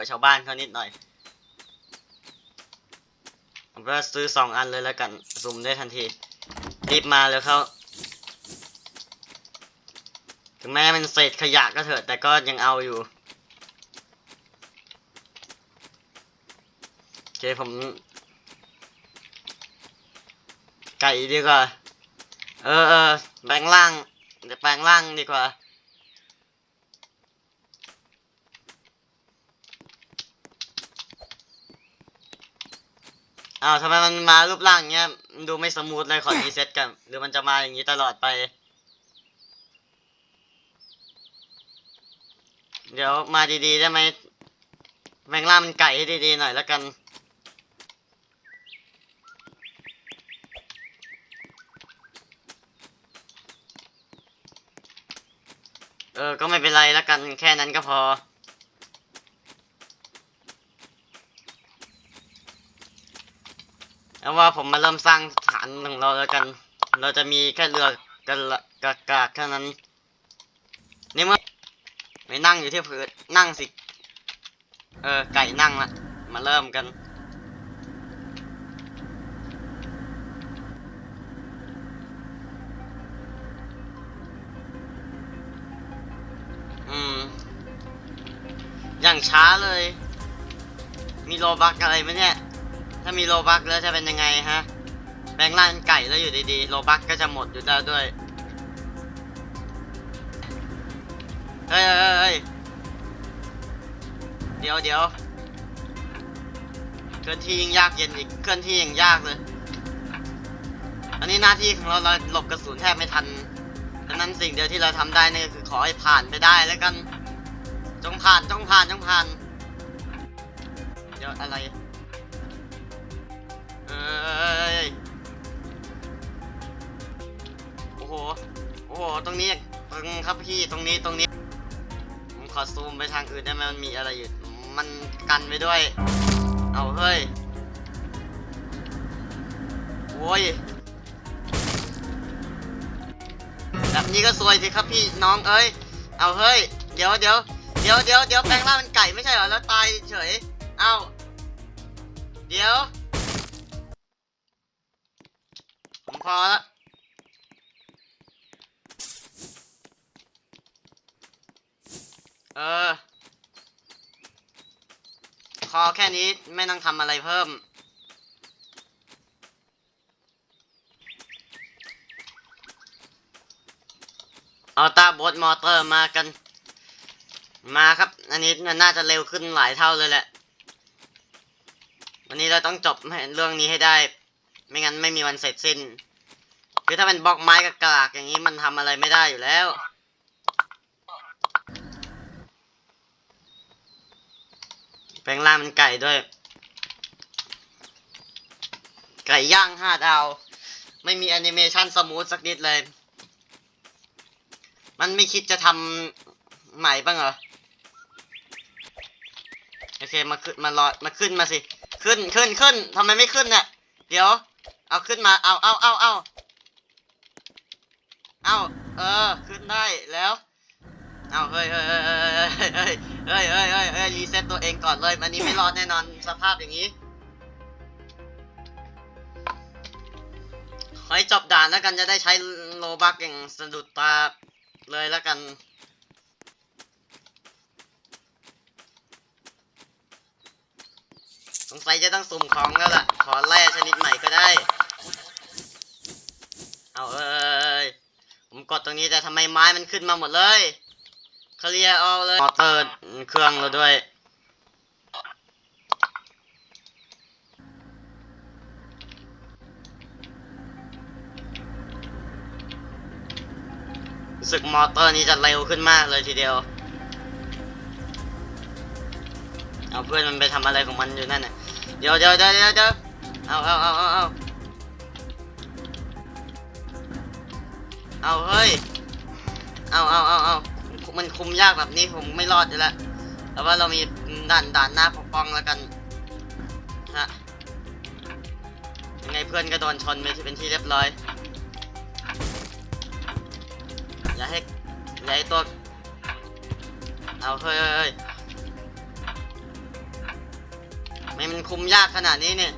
กับชาวบ้านเขานิดหน่อยผมก็ซื้อสองอันเลยแล้วกันสุ่มได้ทันที รีบมาเลยเขาถึงแม้มันเศษขยะก็เถอะ แต่ก็ยังเอาอยู่โอเคผม ไก่ดีกว่า เออเออแปลงร่าง เดี๋ยวแปลงร่างดีกว่า อ้าวทำไมมันมารูปร่างเงี้ยดูไม่สมูทเลยขอรีเซ็ตกัน หรือมันจะมาอย่างนี้ตลอดไป เดี๋ยวมาดีๆได้ไหมแมงล่ามันไก่ให้ดีๆหน่อยแล้วกันเออ ก็ไม่เป็นไรแล้วกัน แค่นั้นก็พอ แล้วว่าผมมาเริ่มสร้างฐานของเราแล้วกัน เราจะมีแค่เรือกันละกากาแค่นั้นนี่เมื่อไม่นั่งอยู่ที่พื้นนั่งสิ เออไก่นั่งละมาเริ่มกันอืมอย่างช้าเลย มีโลบักอะไรไหมเนี่ย ถ้ามีโลบักแล้วจะเป็นยังไงฮะแบงล่างไก่แล้วอยู่ดีๆโลบักก็จะหมดอยู่แล้วด้วยเฮ้ยเฮ้ยเดี๋ยวเดี๋ยวเคลื่อนที่ยิ่งยากเย็นอีกเคลื่อนที่ยิ่งยากเลย อันนี้หน้าที่ของเราเราหลบกระสุนแทบไม่ทันดังนั้นสิ่งเดียวที่เราทำได้นี่ก็คือขอให้ผ่านไปได้แล้วกันจงผ่านจงผ่านจงผ่านเดี๋ยวอะไร ยโอ้โห โอ้โห ตรงนี้ ตรงครับพี่ตรงนี้ตรงนี้ ผมขอซูมไปทางอื่นได้ไหมมันมีอะไรอยู่ มันกันไปด้วย เอาเฮ้ย โอ้ย แบบนี้ก็สวยสิครับพี่น้องเอ้ย เอาเฮ้ย เดี๋ยวเดี๋ยวเดี๋ยวเดี๋ยวเดี๋ยวแปลงร่างเป็นไก่ไม่ใช่เหรอ แล้วตายเฉย เอาเดี๋ยว อละเออ พอแค่นี้ไม่ต้องทำอะไรเพิ่ม เอาตาบดมอเตอร์มากัน มาครับ อันนี้น่าจะเร็วขึ้นหลายเท่าเลยแหละ วันนี้เราต้องจบเรื่องนี้ให้ได้ ไม่งั้นไม่มีวันเสร็จสิ้น คือถ้าเป็นบล็อกไม้กับกากอย่างนี้มันทำอะไรไม่ได้อยู่แล้ว แปลงร่างเป็นไก่ด้วย ไก่ย่างห้าดาว ไม่มีแอนิเมชันสมูทสักนิดเลย มันไม่คิดจะทำใหม่บ้างเหรอ โอเค มาขึ้นมารอมาขึ้นมาสิ ขึ้นขึ้นขึ้นทำไมไม่ขึ้นเนี่ยเดี๋ยว เอาขึ้นมา เอาเอาเอาเอา เอ้า เออ ขึ้นได้แล้ว เอาเฮ้ยเฮ้ยเฮ้ยเฮ้ยเฮ้ยเฮ้ยเฮ้ยเฮ้ยรีเซ็ตตัวเองก่อนเลยอันนี้ไม่รอดแน่นอนสภาพอย่างนี้ขอให้จบด่านแล้วกันจะได้ใช้โลบักอย่างสะดุดตาเลยแล้วกัน สงสัยจะต้องสุ่มของแล้วล่ะ ขอแร่ชนิดใหม่ก็ได้ เอาเอ้ย ผมกดตรงนี้แต่ทำไมไม้มันขึ้นมาหมดเลยเคลียร์เอาเลยมอเตอร์เครื่องเราด้วย รู้สึกมอเตอร์นี้จะเร็วขึ้นมากเลยทีเดียว เอาเพื่อนมันไปทำอะไรของมันอยู่นั่นน่ะ เดี๋ยวเดี๋ยวเดี๋ยวเดี๋ยวเดี๋ยวเอาเอาเอาเอาเอา เอาเฮ้ย เอาเอาเอาเอามันคุมยากแบบนี้ผมไม่รอดอยู่แล้วแต่ว่าเรามีด่านด่านหน้าปกป้องแล้วกันฮะยังไงเพื่อนก็โดนชนไปที่เป็นที่เรียบร้อย อย่าให้อย่าให้ตัว เอาเฮ้ยเฮ้ยไม่มันคุมยากขนาดนี้เนี่ย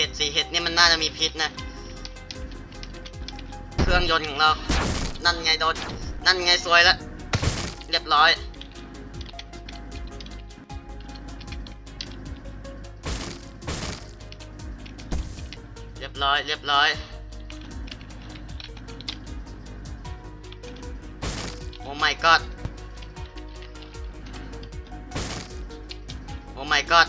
เห็ดสิเห็ดนี่มันน่าจะมีพิษนะ เครื่องยนต์ของเรา นั่นไงโดน นั่นไงซวยล้วเรียบร้อย เรียบร้อย เรียบร้อยโอ้ my god โอ้ my god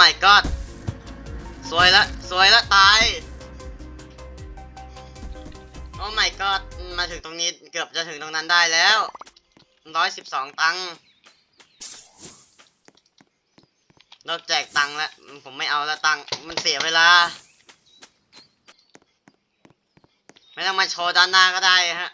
my god สวยละ สวยละ ตาย โอ้ my god มาถึงตรงนี้เกือบจะถึงตรงนั้นได้แล้วร้อยสิบสองตังค์เลิกแจกตังค์แล้ว ผมไม่เอาล้วตังค์มันเสียเวลา ไม่ต้องมาโชว์ด้านหน้าก็ได้ฮะ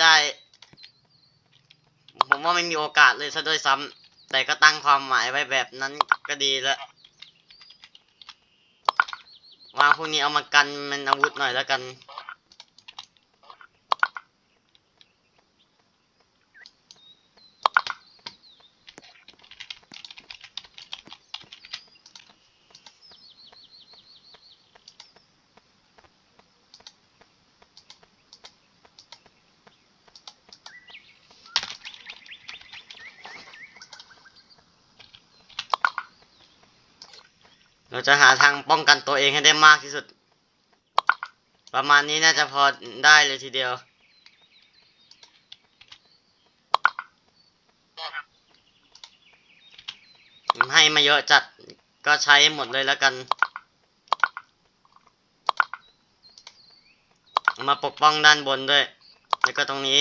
ได้ ผมว่าไม่มีโอกาสเลยซะด้วยซ้ำแต่ก็ตั้งความหมายไว้แบบนั้นก็ดีแล้ววางพวกนี้เอามากันมันอาวุธหน่อยแล้วกัน เราจะหาทางป้องกันตัวเองให้ได้มากที่สุด ประมาณนี้น่าจะพอได้เลยทีเดียว ให้มาเยอะจัดก็ใช้หมดเลยแล้วกัน มาปกป้องด้านบนด้วย แล้วก็ตรงนี้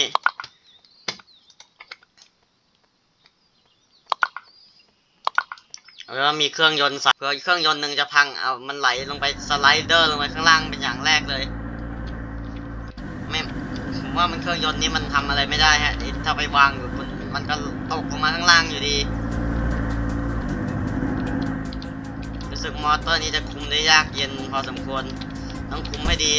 แล้วมีเครื่องยนต์ใส่เพื่อเครื่องยนต์หนึ่งจะพังเอามันไหลลงไปสไลเดอร์ลงไปข้างล่างเป็นอย่างแรกเลยไม่ผมว่ามันเครื่องยนต์นี้มันทำอะไรไม่ได้ฮะถ้าไปวางอยู่บนมันก็ตกลงมาข้างล่างอยู่ดีรู้สึกมอเตอร์นี้จะคุมได้ยากเย็นพอสมควรต้องคุมให้ดี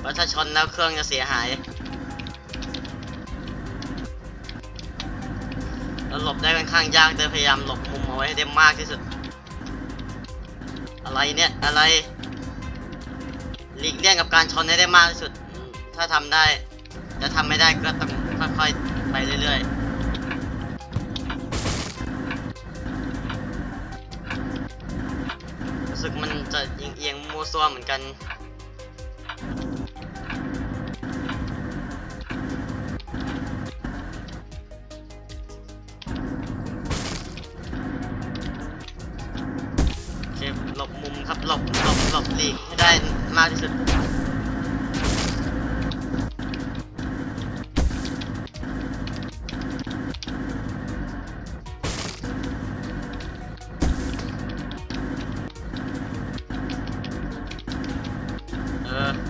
เพราะถ้าชนแล้วเครื่องจะเสียหาย ข้างยากแต่พยายามหลบมุมเอาไว้ให้ได้มากที่สุด อะไรเนี่ยอะไรหลีกเลี่ยงกับการชนให้ได้มากที่สุด ถ้าทำได้จะทำไม่ได้ก็ต้องค่อยๆไปเรื่อยๆรู้สึกมันจะเอียงๆมัวซัวเหมือนกัน หลบหลบหลบหลีกให้ได้มากที่สุดเออ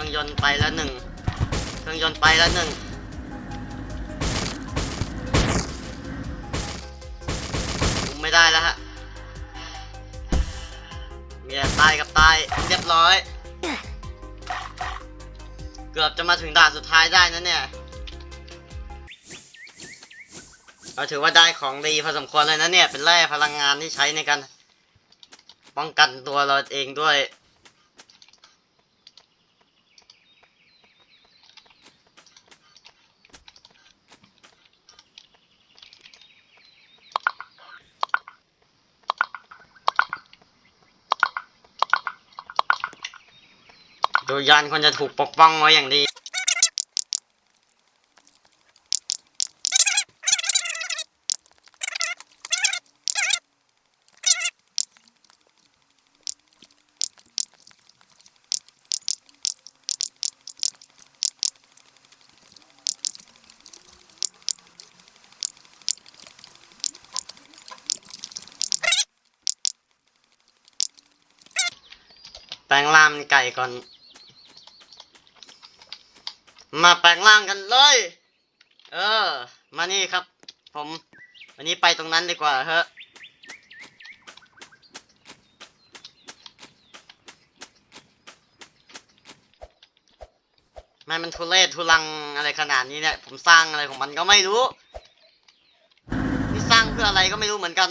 รื่องยนต์ไปแล้วหนึ่งเครื่องยนต์ไปแล้วหนึ่งไม่ได้แล้วฮะเมียตายกับตายเรียบร้อย เกือบจะมาถึงด่านสุดท้ายได้นะเนี่ยเราถือว่าได้ของดีพอสมควรเลยนะเนี่ย เป็นแร่พลังงานที่ใช้ในการป้องกันตัวเราเองด้วย ยานควรจะถูกปกป้องไว้อย่างดีแปลงร่างไก่ก่อน มาแปลงร่างกันเลย เออ มานี่ครับ ผม วันนี้ไปตรงนั้นดีกว่าเฮ้อะไมมันทุเรศทุลังอะไรขนาดนี้เนี่ย ผมสร้างอะไรของมันก็ไม่รู้ นี่สร้างเพื่ออะไรก็ไม่รู้เหมือนกัน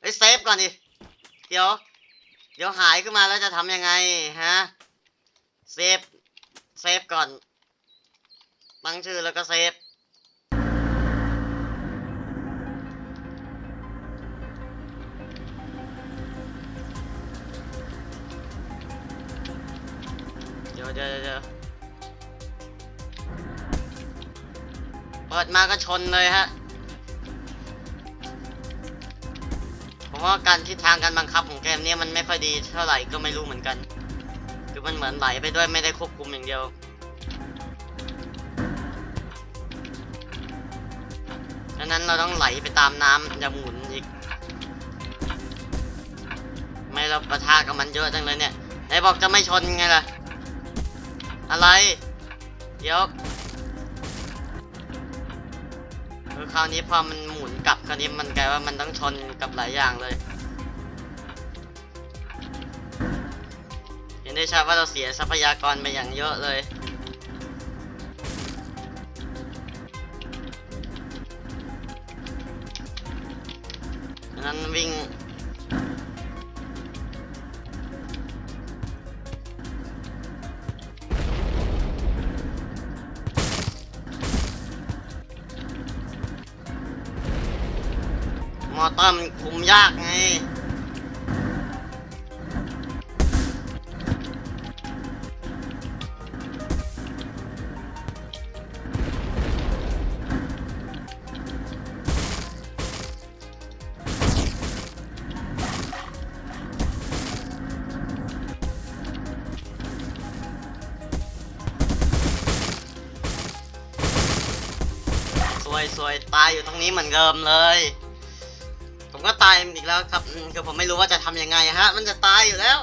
เอ้ยเซฟก่อนดิ เดี๋ยว เดี๋ยวหายขึ้นมาแล้วจะทำยังไงฮะ เซฟ เซฟก่อน ตั้งชื่อแล้วก็เซฟเดี๋ยวเดี๋ยวเดี๋ยวเปิดมาก็ชนเลยฮะ ผมว่าการทิศทางการบังคับของเกมนี้มันไม่ค่อยดีเท่าไหร่ก็ไม่รู้เหมือนกัน คือมันเหมือนไหลไปด้วยไม่ได้ควบคุมอย่างเดียว นั้นเราต้องไหลไปตามน้ำอย่าหมุนอีก ไม่เราประทะกับมันเยอะจังเลยเนี่ยไหนบอกจะไม่ชนไงล่ะ อะไร เดี๋ยวคือคราวนี้พอมันหมุนกลับคราวนี้มันกลายว่ามันต้องชนกับหลายอย่างเลย เห็นได้ชัดว่าเราเสียทรัพยากรไปอย่างเยอะเลย นั้นวิ่งมอเตอร์มันคุมยากไง อยู่ตรงนี้เหมือนเดิมเลย ผมก็ตายอีกแล้วครับคือผมไม่รู้ว่าจะทำยังไงฮะ มันจะตายอยู่แล้ว